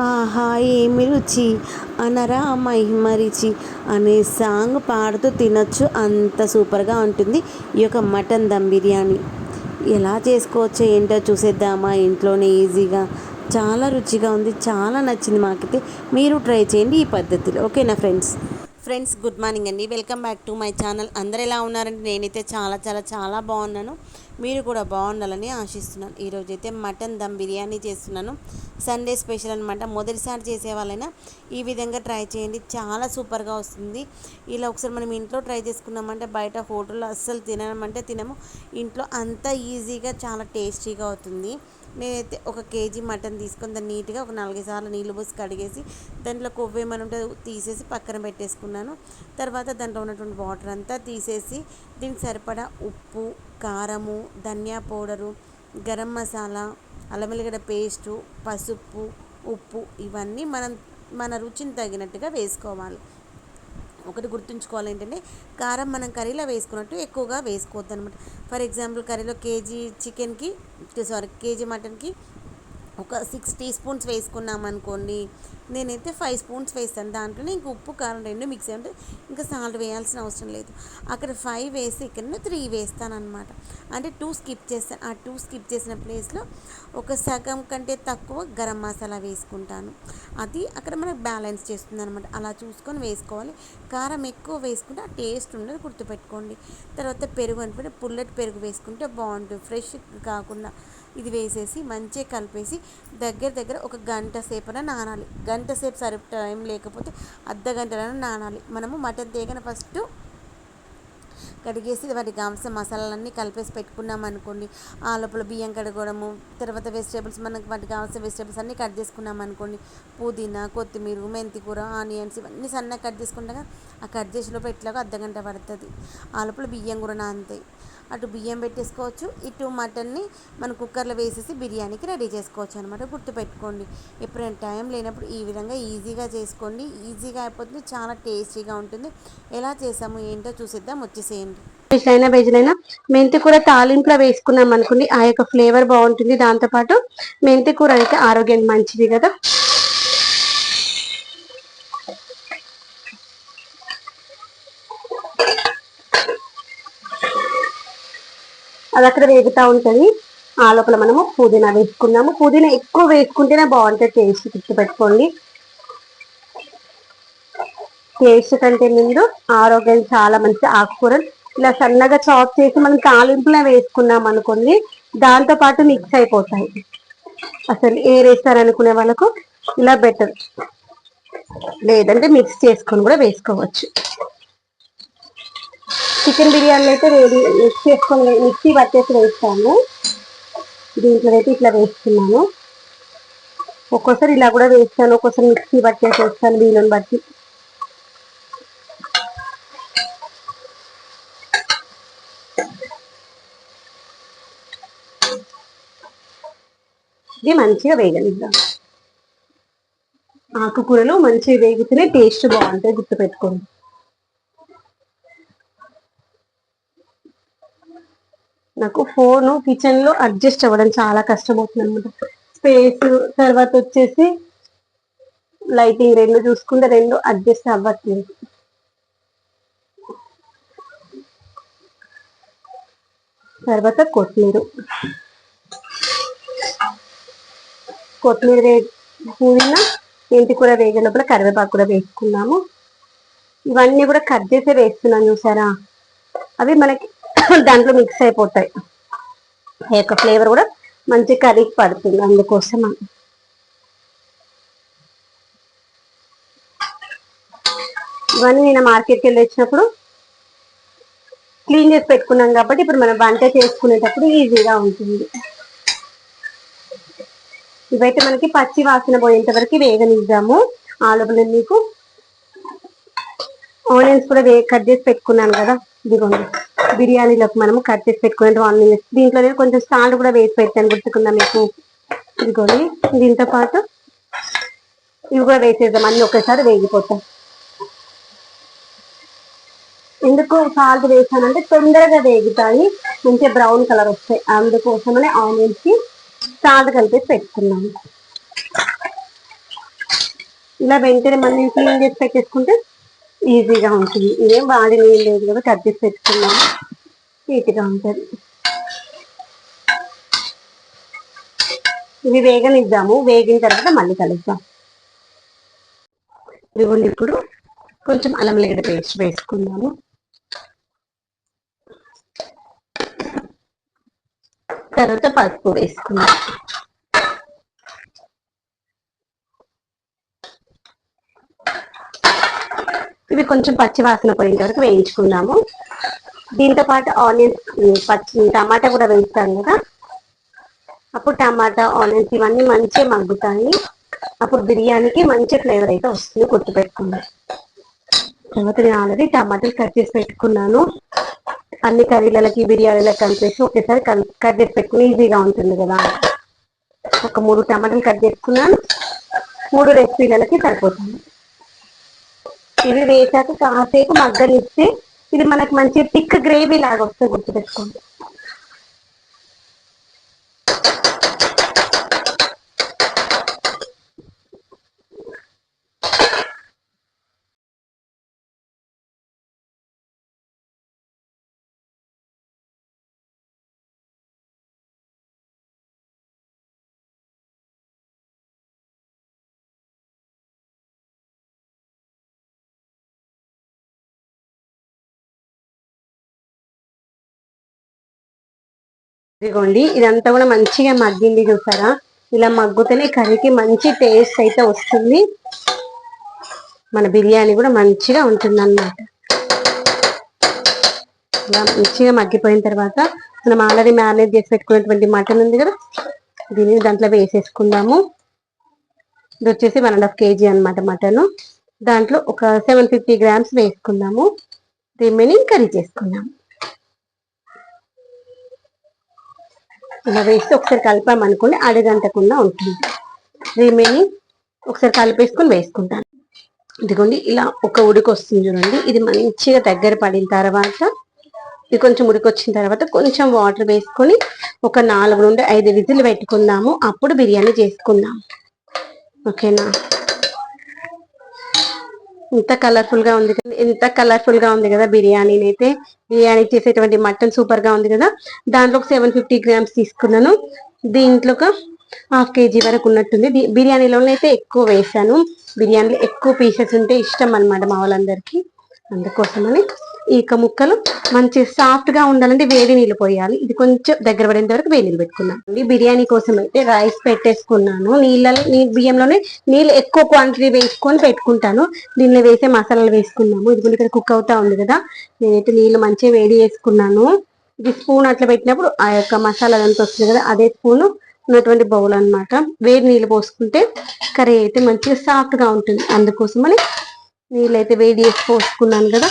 ఆహా ఏమి రుచి? అనరా మహిమరిచి అనే సాంగ్ పాడుతూ తినొచ్చు అంత సూపర్గా ఉంటుంది ఈ యొక్క మటన్ దమ్ బిర్యానీ. ఎలా చేసుకోవచ్చో ఏంటో చూసేద్దామా ఇంట్లోనే ఈజీగా. చాలా రుచిగా ఉంది చాలా నచ్చింది మాకైతే. మీరు ట్రై చేయండి ఈ పద్ధతిలో. ఓకేనా ఫ్రెండ్స్? ఫ్రెండ్స్ గుడ్ మార్నింగ్ అండి. Welcome back to my channel. అందరు ఎలా ఉన్నారంటే నేనైతే చాలా చాలా చాలా బాగున్నాను. మీరు కూడా బాగుండాలని ఆశిస్తున్నాను. ఈరోజు అయితే మటన్ దమ్ బిర్యానీ చేస్తున్నాను. సండే స్పెషల్ అనమాట మొదటిసారి చేసే వాళ్ళైనా ఈ విధంగా ట్రై చేయండి. చాలా సూపర్గా వస్తుంది. ఇలా ఒకసారి మనం ఇంట్లో ట్రై చేసుకున్నామంటే బయట హోటల్లో అస్సలు తినమంటే తినము. ఇంట్లో అంత ఈజీగా చాలా టేస్టీగా అవుతుంది. నేనైతే ఒక కేజీ మటన్ తీసుకొని దాన్ని నీట్గా ఒక నాలుగైదు సార్లు నీళ్ళు పోసి కడిగేసి దాంట్లో కొవ్వు ఏమైనా ఉంటే తీసేసి పక్కన పెట్టేసుకున్నాను. తర్వాత దాంట్లో ఉన్నటువంటి వాటర్ అంతా తీసేసి దీనికి సరిపడా ఉప్పు కారము ధనియా పౌడరు గరం మసాలా అల్లం వెల్లిగడ్డ పేస్టు పసుపు ఉప్పు ఇవన్నీ మనం మన రుచిని తగినట్టుగా వేసుకోవాలి. ఒకటి గుర్తుంచుకోవాలి ఏంటంటే కారం మనం కర్రీలో వేసుకున్నట్టు ఎక్కువగా వేసుకోవద్దు అనమాట ఫర్ ఎగ్జాంపుల్ కర్రీలో కేజీ చికెన్కి సారీ కేజీ మటన్కి ఒక సిక్స్ టీ స్పూన్స్ వేసుకున్నాం అనుకోండి నేనైతే ఫైవ్ స్పూన్స్ వేస్తాను. దాంట్లోనే ఇంక ఉప్పు కారం రెండు మిక్స్ అంటే ఇంకా సాల్ట్ వేయాల్సిన అవసరం లేదు. అక్కడ ఫైవ్ వేసి ఇక్కడ త్రీ వేస్తాను అనమాట అంటే టూ స్కిప్ చేస్తాను ఆ టూ స్కిప్ చేసిన ప్లేస్లో ఒక సగం కంటే తక్కువ గరం మసాలా వేసుకుంటాను. అది అక్కడ మనకు బ్యాలెన్స్ చేస్తుంది అనమాట అలా చూసుకొని వేసుకోవాలి. కారం ఎక్కువ వేసుకుంటే ఆ టేస్ట్ ఉండదు గుర్తుపెట్టుకోండి. తర్వాత పెరుగు అనుకుంటే పుల్లటి పెరుగు వేసుకుంటే బాగుంటుంది. ఫ్రెష్ కాకుండా ఇది వేసేసి మంచిగా కలిపేసి దగ్గర దగ్గర ఒక గంట సేపున నానాలి. గంట సేపు సరి టైం లేకపోతే అర్ధ గంటలో నానాలి. మనము మటన్ తేగన ఫస్ట్ కడిగేసి వాటికి కావాల్సిన మసాలాలన్నీ కలిపేసి పెట్టుకున్నాం అనుకోండి. ఆ లోపల బియ్యం కడగడము తర్వాత వెజిటేబుల్స్ మనకు వాటికి కావాల్సిన వెజిటేబుల్స్ అన్నీ కట్ చేసుకున్నాం అనుకోండి. పుదీనా కొత్తిమీర మెంతికూర ఆనియన్స్ ఇవన్నీ సన్నగా కట్ చేసుకుంటాగా ఆ కట్ చేసే లోపల ఎట్లాగో అర్ధ గంట పడుతుంది. ఆ లోపల బియ్యం కూడా నానతాయి. అటు బియ్యం పెట్టేసుకోవచ్చు ఇటు మటన్ని మన కుక్కర్లో వేసేసి బిర్యానీకి రెడీ చేసుకోవచ్చు అనమాట గుర్తుపెట్టుకోండి ఎప్పుడైనా టైం లేనప్పుడు ఈ విధంగా ఈజీగా చేసుకోండి. ఈజీగా అయిపోతుంది చాలా టేస్టీగా ఉంటుంది. ఎలా చేసాము ఏంటో చూసేద్దాం వచ్చేసేయండి. ఫిష్ అయినా వెజ్ అయినా మెంతి కూర తాలింపులో వేసుకున్నాం అనుకోండి ఆ యొక్క ఫ్లేవర్ బాగుంటుంది. దాంతోపాటు మెంతి కూర అయితే ఆరోగ్యానికి మంచిది కదా. అది అక్కడ వేగుతా ఉంటుంది. ఆ లోపల మనము పుదీనా వేసుకున్నాము. పుదీనా ఎక్కువ వేసుకుంటేనే బాగుంటుంది టేస్ట్ గుర్తుపెట్టుకోండి. టేస్ట్ కంటే ముందు ఆరోగ్యం చాలా మంచి ఆకుకూరలు. ఇలా సన్నగా చాప్ చేసి మనం తాలింపులో వేసుకున్నాం అనుకోండి దాంతో పాటు మిక్స్ అయిపోతాయి. అసలు ఏ వేస్తారనుకునే వాళ్ళకు ఇలా బెటర్ లేదంటే మిక్స్ చేసుకొని కూడా వేసుకోవచ్చు. చికెన్ బిర్యానీ అయితే రెడీ మిక్స్ చేసుకొని మిక్సీ పట్టేసి వేస్తాను. దీంట్లో అయితే ఇట్లా వేస్తున్నాను. ఒక్కోసారి ఇలా కూడా వేస్తాను. ఒక్కోసారి మిక్సీ పట్టేసి వేస్తాను వీళ్ళని బట్టి. ఇది మంచిగా వేగనిద్దాం? ఆకుకూరలు మంచిగా వేగితేనే టేస్ట్ బాగుంటాయి గుర్తుపెట్టుకోండి. నాకు ఫోన్ కిచెన్లో అడ్జస్ట్ అవ్వడం చాలా కష్టం అవుతుంది అనమాట స్పేస్ తర్వాత వచ్చేసి లైటింగ్ రెండు చూసుకుంటే రెండు అడ్జస్ట్ అవ్వట్లేదు. తర్వాత కొత్తిమీర. కొత్తిమీర వే పుదీనా ఇంటి కూర వేగే లోపల కరివేపాకు కూడా వేసుకున్నాము. ఇవన్నీ కూడా కట్ చేసే వేస్తున్నాను చూసారా? అవి మనకి దాంట్లో మిక్స్ అయిపోతాయి. ఈ యొక్క ఫ్లేవర్ కూడా మంచి కర్రీకి పడుతుంది అందుకోసం ఇవన్నీ నేను మార్కెట్కి వెళ్ళి వచ్చినప్పుడు క్లీన్ చేసి పెట్టుకున్నాం కాబట్టి ఇప్పుడు మనం వంట చేసుకునేటప్పుడు ఈజీగా ఉంటుంది. ఇవైతే మనకి పచ్చి వాసన పోయేంత వరకు వేగనిద్దాము. ఆలుగులు మీకు ఆనియన్స్ కూడా వే కట్ చేసి పెట్టుకున్నాను కదా. ఇదిగోండి. బిర్యానీలోకి మనము కట్ చేసి పెట్టుకునే ఆనియన్స్ దీంట్లో నేను కొంచెం సాల్ట్ కూడా వేసి పెట్టాను గుర్తుకుందా మీకు? ఇదిగోండి. దీంతో పాటు ఇవి కూడా వేసేద్దాం. అన్ని ఒకేసారి వేగిపోతాం ఎందుకు సాల్ట్ వేసానంటే తొందరగా వేగుతాయి. మంచిగా బ్రౌన్ కలర్ వస్తాయి. అందుకోసమనే ఆనియన్స్కి సాల్ట్ కలిపేసి పెట్టుకున్నాము ఇలా వెంటనే మనం క్లీన్ చేసి పెట్టేసుకుంటే ఈజీగా ఉంటుంది. ఇదేం బాడీ ఏం లేదు కదా కట్ చేసి పెట్టుకున్నాము నీట్గా ఉంటుంది. ఇవి వేగనిద్దాము. వేగిన తర్వాత మళ్ళీ కలుద్దాం. ఇదిగోండి ఇప్పుడు కొంచెం అల్లం లేడ పేస్ట్ వేసుకుందాము. తర్వాత పసుపు వేసుకుందాం. ఇవి కొంచెం పచ్చి వాసన పోయేంత వరకు వేయించుకుందాము దీంతో పాటు ఆనియన్స్ పచ్చి టమాటా కూడా వేస్తాం కదా. అప్పుడు టమాటా ఆనియన్స్ ఇవన్నీ మంచిగా మగ్గుతాయి. అప్పుడు బిర్యానీకి మంచి ఫ్లేవర్ అయితే వస్తుంది గుర్తుపెట్టుకుందాం తర్వాత నేను ఆల్రెడీ టమాటాలు కట్ చేసి పెట్టుకున్నాను. అన్ని కర్రీలకి బిర్యానీలకు కలిపేసి ఒకేసారి కట్ చేసి పెట్టుకుని ఈజీగా ఉంటుంది కదా. ఒక మూడు టమాటాలు కట్ చేసుకున్నాను. మూడు రెసిపీలకి సరిపోతుంది. ఇవి వేసాక కాసేపు మగ్గనిస్తే ఇది మనకి మంచి థిక్ గ్రేవీ లాగా వస్తుంది గుర్తుపెట్టుకోండి. ఇదిగోండి ఇదంతా కూడా మంచిగా మగ్గింది చూసారా? ఇలా మగ్గుతూనే కర్రీకి మంచి టేస్ట్ అయితే వస్తుంది. మన బిర్యానీ కూడా మంచిగా ఉంటుంది అన్నమాట ఇలా మంచిగా మగ్గిపోయిన తర్వాత మనం ఆల్రెడీ మ్యారినేట్ చేసి పెట్టుకున్నటువంటి మటన్ ఉంది కదా దీన్ని దాంట్లో వేసేసుకుందాము. ఇది వచ్చేసి వన్ అండ్ హాఫ్ కేజీ అనమాట మటన్. దాంట్లో ఒక సెవెన్ ఫిఫ్టీ గ్రామ్స్ వేసుకుందాము. రిమైనింగ్ కర్రీ చేసుకుందాము. ఇలా వేస్తే ఒకసారి కలిపామనుకోండి అడగంటకుండా ఉంటుంది. రిమైనింగ్ ఒకసారి కలిపేసుకొని వేసుకుంటాను. ఇదిగోండి ఇలా ఒక ఉడికి వస్తుంది చూడండి. ఇది మంచిగా దగ్గర పడిన తర్వాత ఇది కొంచెం ఉడికి వచ్చిన తర్వాత కొంచెం వాటర్ వేసుకొని ఒక నాలుగు నుండి ఐదు విజులు పెట్టుకుందాము. అప్పుడు బిర్యానీ చేసుకుందాం. ఓకేనా? ఎంత కలర్ఫుల్గా ఉంది కదా ఎంత కలర్ఫుల్గా ఉంది కదా బిర్యానీ అయితే. బిర్యానీ చేసేటువంటి మటన్ సూపర్గా ఉంది కదా. దాంట్లో ఒక సెవెన్ ఫిఫ్టీ గ్రామ్స్ తీసుకున్నాను. దీంట్లో ఒక హాఫ్ కేజీ వరకు ఉన్నట్టుంది. ది- బిర్యానీలో అయితే ఎక్కువ వేసాను బిర్యానీలో ఎక్కువ పీసెస్ ఉంటే ఇష్టం అన్నమాట మా వాళ్ళందరికీ. అందుకోసమని ఈక ముక్కలు మంచి సాఫ్ట్గా ఉండాలంటే వేడి నీళ్ళు పోయాలి. ఇది కొంచెం దగ్గర పడేంత వరకు వేడి నీళ్ళు పెట్టుకున్నాను బిర్యానీ కోసం అయితే రైస్ పెట్టేసుకున్నాను. నీళ్ళలో నీ బియ్యంలోనే నీళ్ళు ఎక్కువ క్వాంటిటీ వేసుకొని పెట్టుకుంటాను. దీనిలో వేసే మసాలాలు వేసుకున్నాము. ఇది ఇక్కడ కుక్ అవుతా ఉంది కదా. నేనైతే నీళ్ళు మంచిగా వేడి చేసుకున్నాను. ఇది స్పూన్ అట్లా పెట్టినప్పుడు ఆ యొక్క మసాలా అదంతా వస్తుంది కదా అదే స్పూన్ ఉన్నటువంటి బౌల్ అన్నమాట. వేడి నీళ్ళు పోసుకుంటే కర్రీ అయితే మంచిగా సాఫ్ట్గా ఉంటుంది. అందుకోసమని నీళ్ళు అయితే వేడి చేసి పోసుకున్నాను కదా.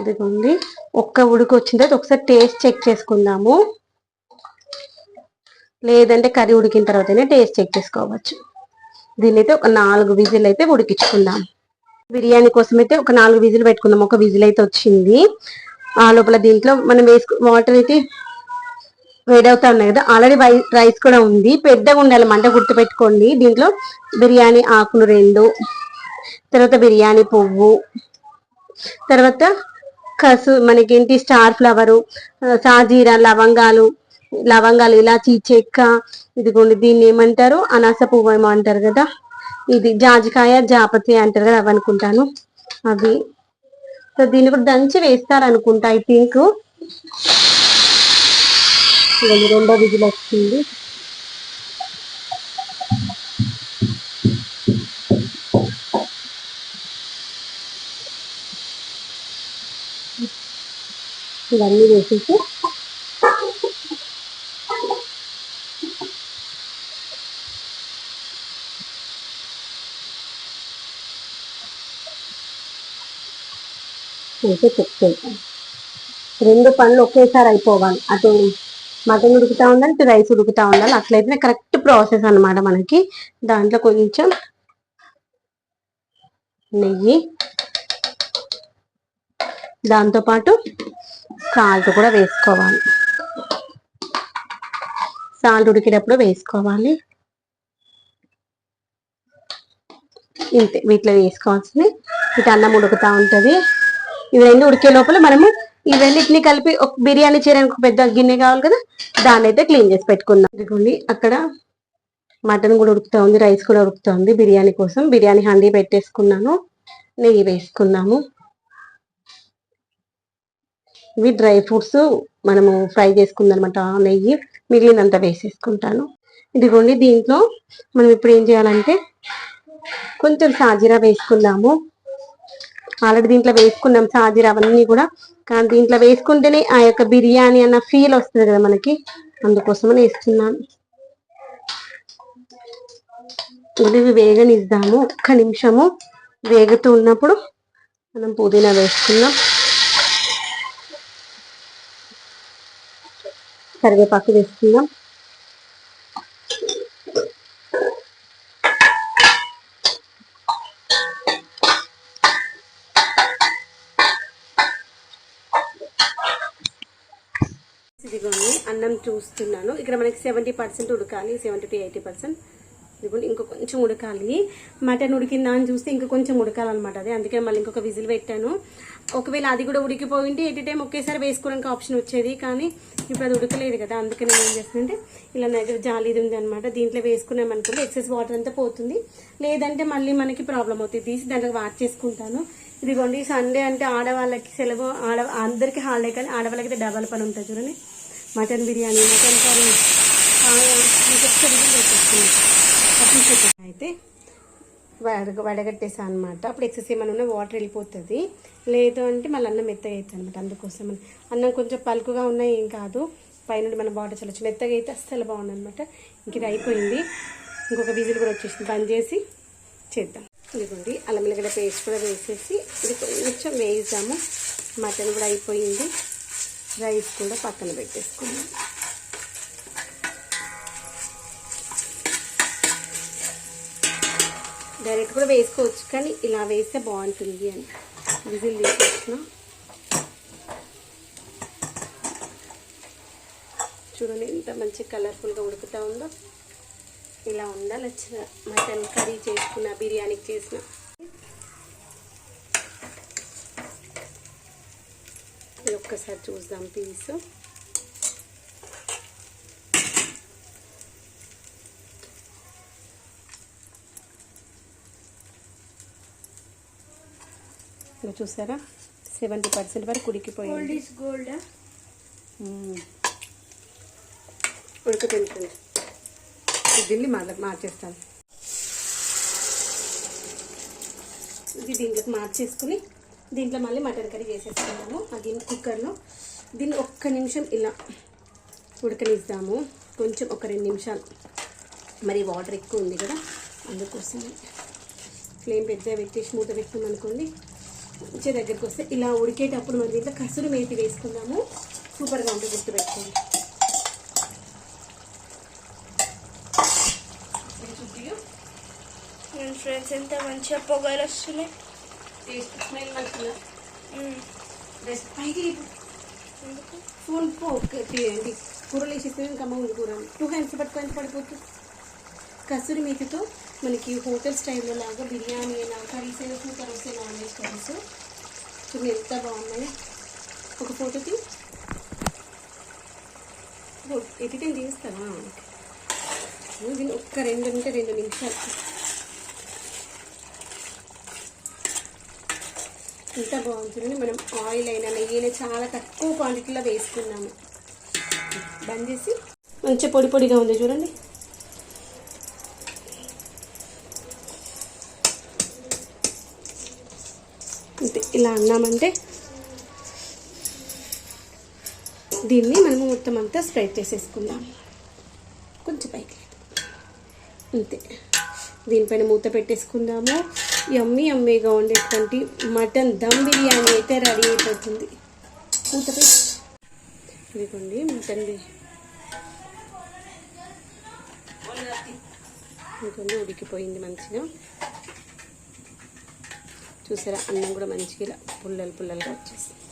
ఇదిగోండి. ఒక్క ఉడికి వచ్చిన తర్వాత ఒకసారి టేస్ట్ చెక్ చేసుకుందాము. లేదంటే కర్రీ ఉడికిన తర్వాతనే టేస్ట్ చెక్ చేసుకోవచ్చు. దీని అయితే ఒక నాలుగు విజిల్ అయితే ఉడికించుకుందాం. బిర్యానీ కోసం అయితే ఒక నాలుగు విజిల్ పెట్టుకుందాం. ఒక విజిల్ అయితే వచ్చింది. ఆ లోపల దీంట్లో మనం వేసుకు వాటర్ అయితే వేడవుతా ఉన్నాయి కదా. ఆల్రెడీ రైస్ కూడా ఉంది. పెద్దగా ఉండాలి. మంట గుర్తుపెట్టుకోండి. దీంట్లో బిర్యానీ ఆకులు రెండు తర్వాత బిర్యానీ పువ్వు తర్వాత కసు మనకేంటి స్టార్ ఫ్లవరు సాజీరా లవంగాలు లవంగాలు ఇలాచి చెక్క ఇదిగోండి దీన్ని ఏమంటారు? అనాస పువ్వు ఏమో అంటారు కదా? ఇది జాజికాయ జాపతి అంటారు కదా అవి అనుకుంటాను. అవి. సో దీన్ని కూడా దంచి వేస్తారు అనుకుంటా ఐ థింక్. రెండో విధులు వచ్చింది. ఇవన్నీ వేసేసి వేసి రెండు పనులు ఒకేసారి అయిపోవాలి. అటు మటన్ ఉడుకుతా ఉండాలి ఇటు రైస్ ఉడుకుతా ఉండాలి. అట్లయితే కరెక్ట్ ప్రాసెస్ అన్నమాట మనకి. దాంట్లో కొంచెం నెయ్యి దాంతోపాటు సాల్ట్ కూడా వేసుకోవాలి. సాల్ట్ ఉడికేటప్పుడు వేసుకోవాలి. ఇంతే వీటిలో వేసుకోవాల్సింది. ఇటు అన్నం ఉడుకుతూ ఉంటుంది. ఇవి రెండు ఉడికే లోపల మనము ఈ కలిపి ఒక బిర్యానీ చేయడానికి ఒక పెద్ద గిన్నె కావాలి కదా దాన్ని అయితే క్లీన్ చేసి పెట్టుకుందాం. ఇదిగోండి అక్కడ మటన్ కూడా ఉడుకుతూ ఉంది రైస్ కూడా ఉడుకుతూ ఉంది బిర్యానీ కోసం. బిర్యానీ హండీ పెట్టేసుకున్నాను. నెయ్యి వేసుకున్నాము. ఇవి డ్రై ఫ్రూట్స్ మనము ఫ్రై చేసుకుందనమాట. నెయ్యి మిగిలినంత వేసేసుకుంటాను. ఇదిగోండి దీంట్లో మనం ఇప్పుడు ఏం చేయాలంటే కొంచెం సాజీరా వేసుకుందాము. ఆల్రెడీ దీంట్లో వేసుకున్నాం సాజీరా అవన్నీ కూడా. కానీ దీంట్లో వేసుకుంటేనే ఆ యొక్క బిర్యానీ అన్న ఫీల్ వస్తుంది కదా మనకి. అందుకోసమని వేస్తున్నాను. ఇవి వేగనిద్దాము. ఒక్క నిమిషము వేగుతూ ఉన్నప్పుడు మనం పుదీనా వేసుకుందాం. కరివేపాకు వేసుకుందాం. ఇదిగోండి అన్నం చూస్తున్నాను. ఇక్కడ మనకి సెవెంటీ పర్సెంట్ ఉడకాలి సెవెంటీ టు ఎయిటీ పర్సెంట్ ఇదిగోండి ఇంకో కొంచెం ఉడకాలి. మటన్ ఉడికిందా అని చూస్తే ఇంకా కొంచెం ఉడకాలన్నమాట అది. అందుకే మళ్ళీ ఇంకొక విజిల్ పెట్టాను. ఒకవేళ అది కూడా ఉడికిపోయింటే ఎట్ టైం ఒకేసారి వేసుకోవడానికి ఆప్షన్ వచ్చేది. కానీ ఇప్పుడు అది ఉడకలేదు కదా అందుకే నేను ఏం చేస్తానంటే ఇలా నా దగ్గర జాలీది ఉంది అనమాట దీంట్లో వేసుకున్నాం అనుకోండి ఎక్సెస్ వాటర్ అంతా పోతుంది. లేదంటే మళ్ళీ మనకి ప్రాబ్లం అవుతుంది. తీసి దాంట్లో వాట్ చేసుకుంటాను. ఇదిగోండి సండే అంటే ఆడవాళ్ళకి సెలవు ఆడ అందరికీ హాలిడే కానీ ఆడవాళ్ళకి అయితే డబల్ పని ఉంటుంది చూడండి. Mutton biryani mutton curry. ఇంకొకసారి అయితే వడగ వడగట్టేసా అనమాట అప్పుడు ఎక్సెస్ ఏమైనా ఉన్నా వాటర్ వెళ్ళిపోతుంది. లేదు అంటే మళ్ళీ అన్నం మెత్తగా అవుతుంది అనమాట అందుకోసం. అన్నం కొంచెం పలుకుగా ఉన్నా ఏం కాదు. పైన మన బాటర్ చల్లచ్చు. మెత్తగా అయితే అస్సలు బాగుంది అనమాట ఇంక ఇది అయిపోయింది. ఇంకొక విజిల్ కూడా వచ్చేసింది. బంద్ చేసి చేద్దాం. ఇదిగోండి అల్లం వెల్లిగడ్డ పేస్ట్ కూడా వేసేసి ఇది కొంచెం వేయిద్దాము. మటన్ కూడా అయిపోయింది. రైస్ కూడా పక్కన పెట్టేసుకుందాం. డైరెక్ట్ కూడా వేసుకోవచ్చు కానీ ఇలా వేస్తే బాగుంటుంది అని. విజిల్ తీసేసిన. చూడండి ఎంత మంచి కలర్ఫుల్గా ఉడుకుతూ ఉందో. ఇలా ఉండాలి వచ్చిన మటన్ కర్రీ చేసుకున్న బిర్యానీ చేసిన. ఇది ఒక్కసారి చూద్దాం పీసు. ఇక చూసారా? సెవెంటీ పర్సెంట్ వరకు ఉడికిపోయింది. ఉడుకుతుంటుంది దీన్ని మళ్ళీ మార్చేస్తాను. ఇది దీంట్లోకి మార్చేసుకుని దీంట్లో మళ్ళీ మటన్ కర్రీ చేసేసుకున్నాము ఆ గిన్నె కుక్కర్లో. దీన్ని ఒక్క నిమిషం ఇలా ఉడకనిద్దాము కొంచెం ఒక రెండు నిమిషాలు. మరి వాటర్ ఎక్కువ ఉంది కదా అందుకోసం ఫ్లేమ్ పెద్దగా పెట్టేసి మూత పెట్టినాం అనుకోండి మంచిగా దగ్గరికి వస్తే ఇలా ఉడికేటప్పుడు మనం దీంట్లో కసురు మేతి వేసుకుందాము. సూపర్గా ఉంటుంది గుర్తుపెట్టుకోండి. ఫ్రెండ్స్ ఎంత మంచిగా పొగలు వస్తున్నాయి. టేస్ట్ స్మెల్ మంచిగా. బెస్ట్ పైకి ఫోన్ పో తీయండి కూరలు వేసేస్తే ఇంకా అమ్మ ఉంది కూర. టూ హ్యాండ్స్ పట్టుకొని పడిపోతుంది. కసూరి మేతితో మనకి హోటల్ స్టైల్లో లాగా బిర్యానీ అయినా కర్రీస్ అయినా కర్రీస్ అయినా నాన్ వెజ్ కర్రీస్. చూడండి ఎంత బాగున్నాయి. ఒక ఫోటోకి ఎడిటింగ్ తీస్తావా? దీన్ని ఒక్క రెండు ఉంటే రెండు నిమిషాలు. ఎంత బాగుంటుంది మనం ఆయిల్ అయినా నెయ్యి అయినా చాలా తక్కువ క్వాంటిటీలో వేసుకున్నాము. బంద్ చేసి మంచిగా పొడి పొడిగా ఉంది చూడండి అంతే ఇలా అన్నామంటే దీన్ని మనము మొత్తం అంతా స్ప్రెడ్ చేసేసుకుందాం. కొంచెం పైకి. అంతే. దీనిపైన మూత పెట్టేసుకుందాము. యమ్మీ యమ్మీగా ఉండేటువంటి మటన్ దమ్ బిర్యానీ అయితే రెడీ అయిపోతుంది. మూత పెట్టి. ఇదిగోండి మటన్ బిర్యానీ. ఉడికిపోయింది మంచిగా. చూసారా? అన్నం కూడా మంచిగా ఇలా పుల్లలు పుల్లలుగా వచ్చేసింది.